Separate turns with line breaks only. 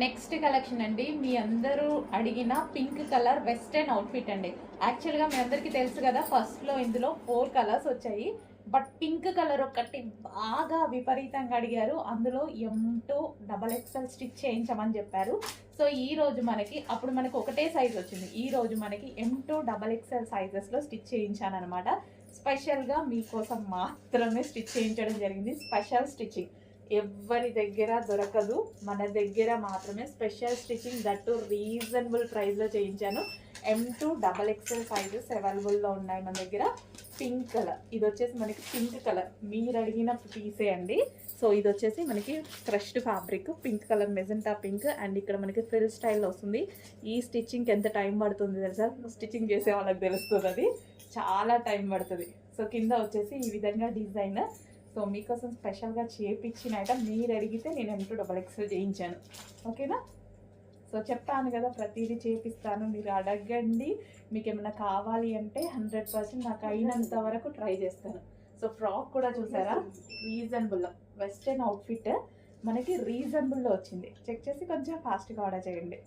Next collection అండి. మీ అందరూ అడిగిన పింక్ కలర్ వెస్టర్న్ అవుట్ఫిట్ అండి. యాక్చువల్గా మీ అందరికీ తెలుసు కదా ఫస్ట్లో ఇందులో ఫోర్ కలర్స్ వచ్చాయి. బట్ పింక్ కలర్ ఒకటి బాగా విపరీతంగా అడిగారు. అందులో M to double XL stitch చేయించమని చెప్పారు. సో ఈ రోజు మనకి అప్పుడు మనకి ఒకటే సైజ్ వచ్చింది. ఈ రోజు మనకి ఎం టూ డబల్ ఎక్స్ఎల్ సైజెస్లో స్టిచ్ చేయించాను అనమాట స్పెషల్గా మీకోసం మాత్రమే స్టిచ్ చేయించడం జరిగింది. స్పెషల్ స్టిచ్చింగ్ ఎవరి దగ్గర దొరకదు. మన దగ్గర మాత్రమే స్పెషల్ స్టిచ్చింగ్ దట్టు రీజనబుల్ ప్రైస్లో చేయించాను. M to double XL sizes అవైలబుల్లో ఉన్నాయి మన దగ్గర. పింక్ కలర్ ఇది వచ్చేసి మనకి పింక్ కలర్ మీరు అడిగిన పీసే అండి. సో ఇది వచ్చేసి మనకి crushed fabric pink colour magenta pink and ఇక్కడ మనకి ఫ్రిల్ స్టైల్లో వస్తుంది. ఈ స్టిచ్చింగ్కి ఎంత టైం పడుతుంది తెలుసా? స్టిచ్చింగ్ చేసే వాళ్ళకి తెలుస్తుంది అది. చాలా టైం పడుతుంది. సో కింద వచ్చేసి ఈ విధంగా డిజైన్ సో మీకోసం స్పెషల్గా చేపించిన ఐటమ్ మీరు అడిగితే నేను ఎంటూ డబల్ ఎక్స్ఎల్ చేయించాను. ఓకేనా? సో చెప్తాను కదా ప్రతిదీ చేపిస్తాను మీరు అడగండి. మీకు ఏమైనా కావాలి అంటే హండ్రెడ్ పర్సెంట్ నాకు అయినంత వరకు ట్రై చేస్తాను. సో ఫ్రాక్ కూడా చూసారా? రీజనబుల్ వెస్ట్రన్ అవుట్ఫిట్ మనకి రీజనబుల్లో వచ్చింది. చెక్ చేసి కొంచెం ఫాస్ట్గా ఆర్డర్ చేయండి.